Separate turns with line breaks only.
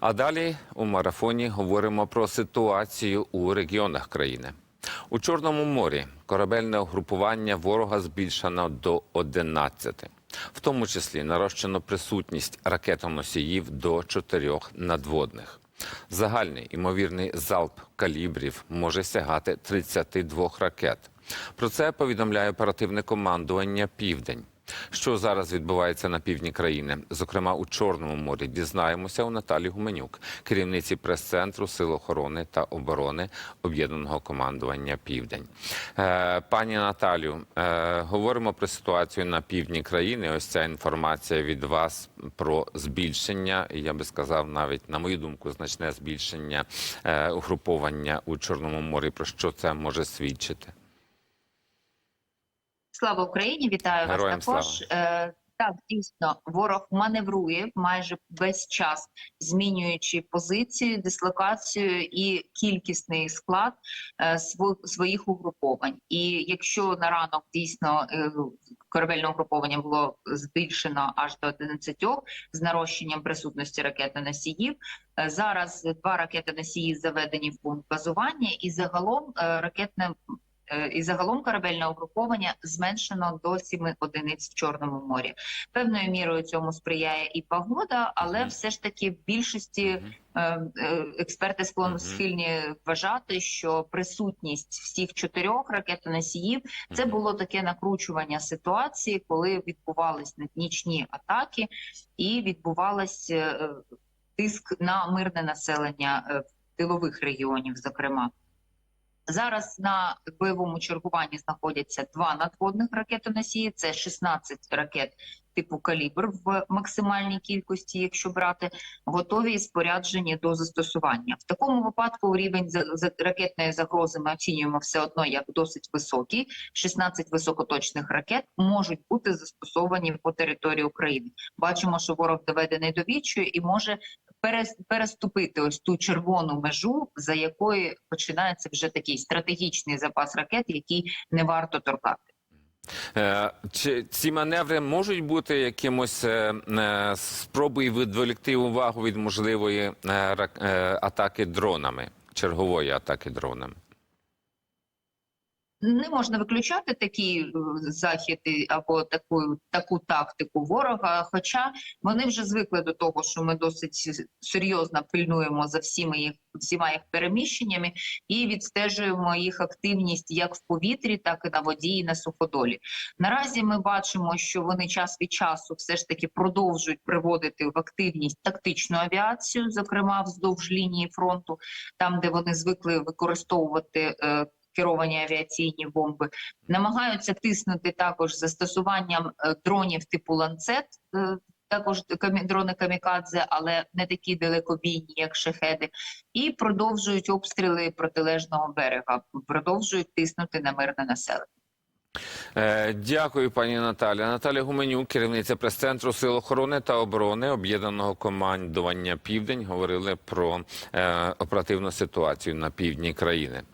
А далі у марафоні говоримо про ситуацію у регіонах країни. У Чорному морі корабельне угрупування ворога збільшено до 11. В тому числі нарощено присутність ракетоносіїв до чотирьох надводних. Загальний імовірний залп калібрів може сягати 32 ракет. Про це повідомляє оперативне командування Південь. Що зараз відбувається на півдні країни, зокрема у Чорному морі, дізнаємося у Наталі Гуменюк, керівниці прес-центру Сил охорони та оборони об'єднаного командування Південь. Е, пані Наталю, е, говоримо про ситуацію на півдні країни. Ось ця інформація від вас про збільшення. Я би сказав, навіть на мою думку, значне збільшення е, угруповання у Чорному морі. Про що це може свідчити?
Слава Україні! Вітаю
Героям
вас також. Е, так, дійсно, ворог маневрує майже весь час, змінюючи позицію, дислокацію і кількісний склад е, своїх угруповань. І якщо на ранок дійсно е, корабельне угруповання було збільшено аж до 11 з нарощенням присутності ракетоносіїв, зараз два ракетоносії заведені в пункт базування, і загалом ракетне і загалом корабельне угруповання зменшено до 7 одиниць в Чорному морі. Певною мірою цьому сприяє і погода, але все ж таки в більшості е, е, експерти склон схильні вважати, що присутність всіх чотирьох ракетоносіїв це було таке накручування ситуації, коли відбувались нічні атаки, і відбувалась е, тиск на мирне населення е, тилових регіонів, зокрема. Зараз на бойовому чергуванні знаходяться два надводних ракетоносії. Це 16 ракет типу калібр в максимальній кількості, якщо брати, готові і споряджені до застосування. В такому випадку рівень ракетної загрози ми оцінюємо все одно як досить високий. 16 високоточних ракет можуть бути застосовані по території України. Бачимо, що ворог доведений до відчаю і може переступити ось ту червону межу, за якою починається вже такий стратегічний запас ракет, який не варто торкати.
Е, Чи ці маневри можуть бути якимось е, е, спробою відволікти увагу від можливої атаки дронами, чергової атаки дронами?
Не можна виключати такі е, захід або таку таку тактику ворога. Хоча вони вже звикли до того, що ми досить серйозно пильнуємо за всіми їх всіма їх переміщеннями і відстежуємо їх активність як в повітрі, так і на воді, і на суходолі. Наразі ми бачимо, що вони час від часу все ж таки продовжують приводити в активність тактичну авіацію, зокрема вздовж лінії фронту, там де вони звикли використовувати. е, керовані авіаційні бомби, намагаються тиснути також застосуванням е, дронів типу ланцет, е, також дрони камікадзе, але не такі далекобійні, як шахеди, і продовжують обстріли протилежного берега, продовжують тиснути на мирне населення.
Е, Дякую, пані Наталі. Наталя Гуменюк, керівниця прес-центру Сил охорони та оборони об'єднаного командування Південь, говорили про оперативну ситуацію на півдні країни.